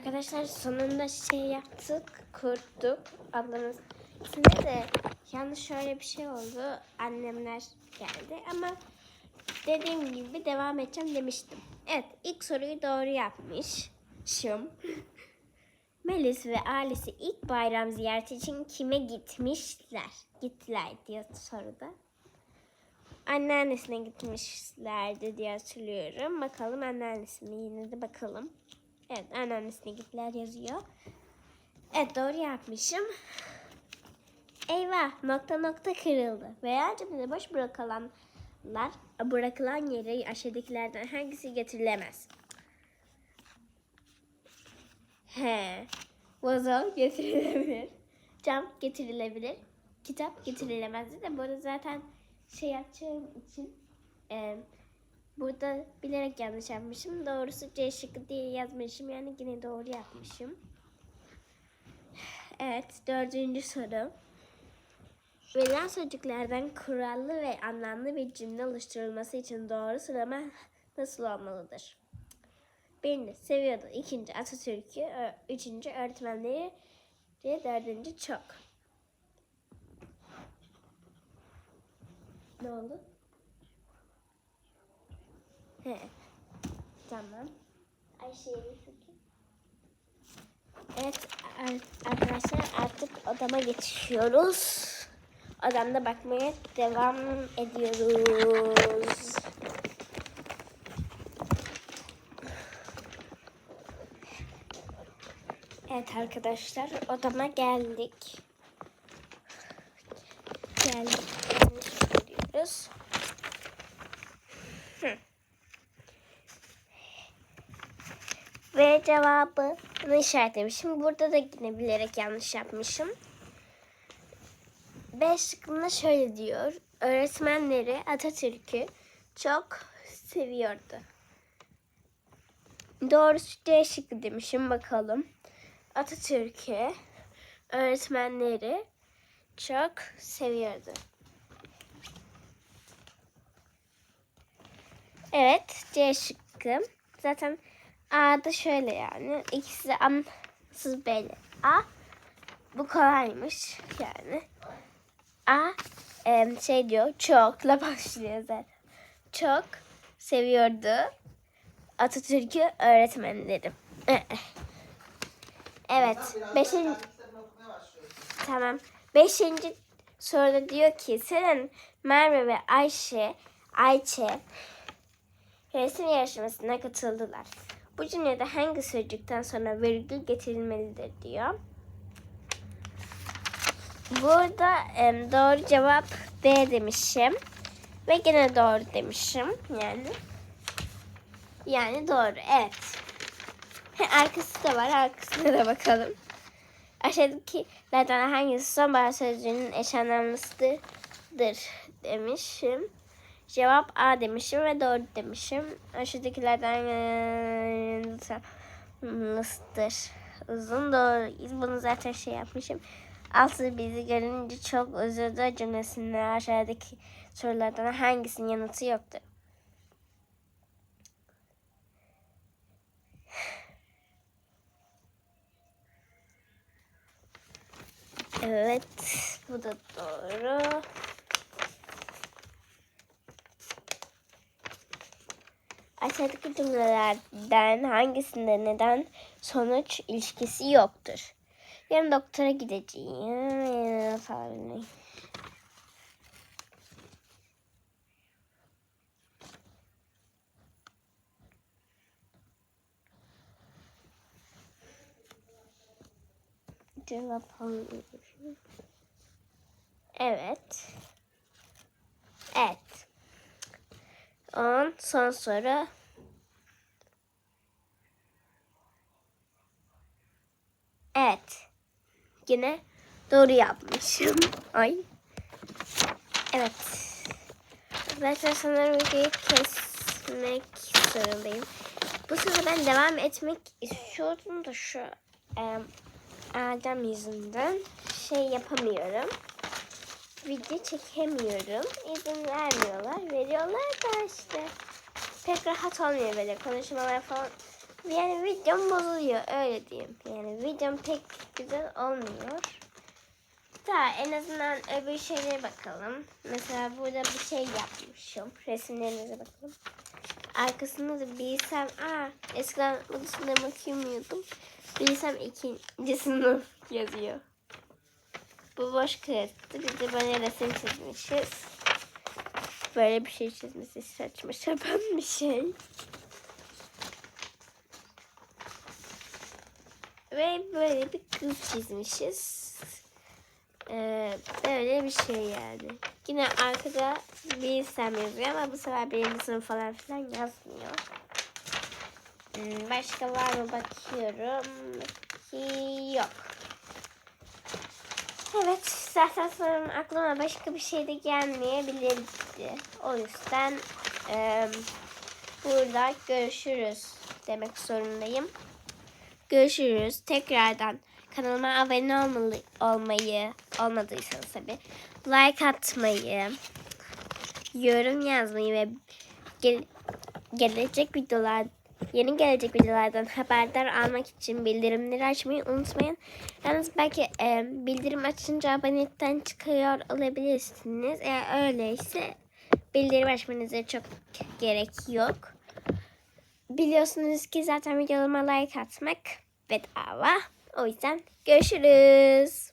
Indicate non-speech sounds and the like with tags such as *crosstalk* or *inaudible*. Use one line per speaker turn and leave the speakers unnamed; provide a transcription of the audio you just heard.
Arkadaşlar sonunda şey yaptık, kurttuk. Ablamız içinde de yalnız şöyle bir şey oldu. Annemler geldi ama dediğim gibi devam edeceğim demiştim. Evet ilk soruyu doğru yapmışım. *laughs* Melis ve ailesi ilk bayram ziyareti için kime gitmişler? Gittiler diyor soruda. Anneannesine gitmişlerdi diye hatırlıyorum. Bakalım anneannesine yine de bakalım. Evet anneannesine gittiler yazıyor. Evet doğru yapmışım. Eyvah nokta nokta kırıldı. Veya cebinde boş bırakılanlar bırakılan yere aşağıdakilerden hangisi getirilemez? He. Vazo getirilebilir. Cam getirilebilir. Kitap getirilemez de burada zaten şey yapacağım için e, burada bilerek yanlış yapmışım. Doğrusu C şıkkı diye yazmışım. Yani yine doğru yapmışım. Evet dördüncü soru. Verilen sözcüklerden kurallı ve anlamlı bir cümle oluşturulması için doğru sıralama nasıl olmalıdır? Birinci seviyordu. ikinci Atatürk'ü. Üçüncü öğretmenleri. Dördüncü çok. Ne oldu? He. Tamam. Ayşe'ye bir fikir. Evet ar- arkadaşlar artık odama geçiyoruz. Odamda bakmaya devam ediyoruz. Evet arkadaşlar odama geldik. Geldik. Görüyoruz. Hı. Ve cevabını işaretlemişim. Burada da yine bilerek yanlış yapmışım. B şıkkında şöyle diyor. Öğretmenleri Atatürk'ü çok seviyordu. Doğrusu C şıkkı demişim bakalım. Atatürk'ü öğretmenleri çok seviyordu. Evet C şıkkı. Zaten A'da şöyle yani. İkisi de ansız belli. A bu kolaymış yani. A em, şey diyor çokla *laughs* başlıyor zaten. Çok seviyordu Atatürk'ü öğretmenlerim. Evet. Beşinci, tamam. Beşinci soruda diyor ki senin Merve ve Ayşe Ayçe resim yarışmasına katıldılar. Bu cümlede hangi sözcükten sonra virgül getirilmelidir diyor. Burada em, doğru cevap B demişim. Ve gene doğru demişim. Yani. Yani doğru. Evet. Arkası da var. Arkasına da bakalım. Aşağıdakilerden hangisi sonbahar sözcüğünün eş anlamlısıdır demişim. Cevap A demişim ve doğru demişim. Aşağıdakilerden anlamlısıdır. Uzun doğru. Bunu zaten şey yapmışım. Aslı bizi görünce çok üzüldü cümlesinde aşağıdaki sorulardan hangisinin yanıtı yoktur? Evet, bu da doğru. Aşağıdaki cümlelerden hangisinde neden sonuç ilişkisi yoktur? Yarın doktora gideceğim. Hangi? Evet. Evet. On son soru. Evet. Yine doğru yapmışım. Ay. Evet. Arkadaşlar sanırım videoyu kesmek zorundayım. Bu sefer ben devam etmek istiyordum da şu e, Adem yüzünden şey yapamıyorum. Video çekemiyorum. İzin vermiyorlar. Veriyorlar da işte pek rahat olmuyor böyle konuşmalar falan Yani videom bozuluyor öyle diyeyim. Yani videom pek güzel olmuyor. Daha en azından öbür şeylere bakalım. Mesela burada bir şey yapmışım. Resimlerinize bakalım. Arkasında da bilsem, aa eskiden bunu sınavı okuyamıyordum. Bilsem ikinci sınıf yazıyor. Bu boş kağıttı. Bir de böyle resim çizmişiz. Böyle bir şey çizmişiz. Saçma sapan bir şey. Ve böyle bir kız çizmişiz. Ee, böyle bir şey yani. Yine arkada bir sem yazıyor ama bu sefer birinci sınıf falan filan yazmıyor. Hmm, başka var mı bakıyorum. Ki yok. Evet zaten sanırım aklıma başka bir şey de gelmeyebilirdi. O yüzden eee, burada görüşürüz demek zorundayım. Görüşürüz. Tekrardan kanalıma abone olmalı, olmayı, olmadıysanız tabii, like atmayı, yorum yazmayı ve gel- gelecek videolar, yeni gelecek videolardan haberdar almak için bildirimleri açmayı unutmayın. Yalnız belki e, bildirim açınca abonelikten çıkıyor olabilirsiniz. Eğer öyleyse bildirim açmanıza çok gerek yok. Biliyorsunuz ki zaten videolarıma like atmak bedava. O yüzden görüşürüz.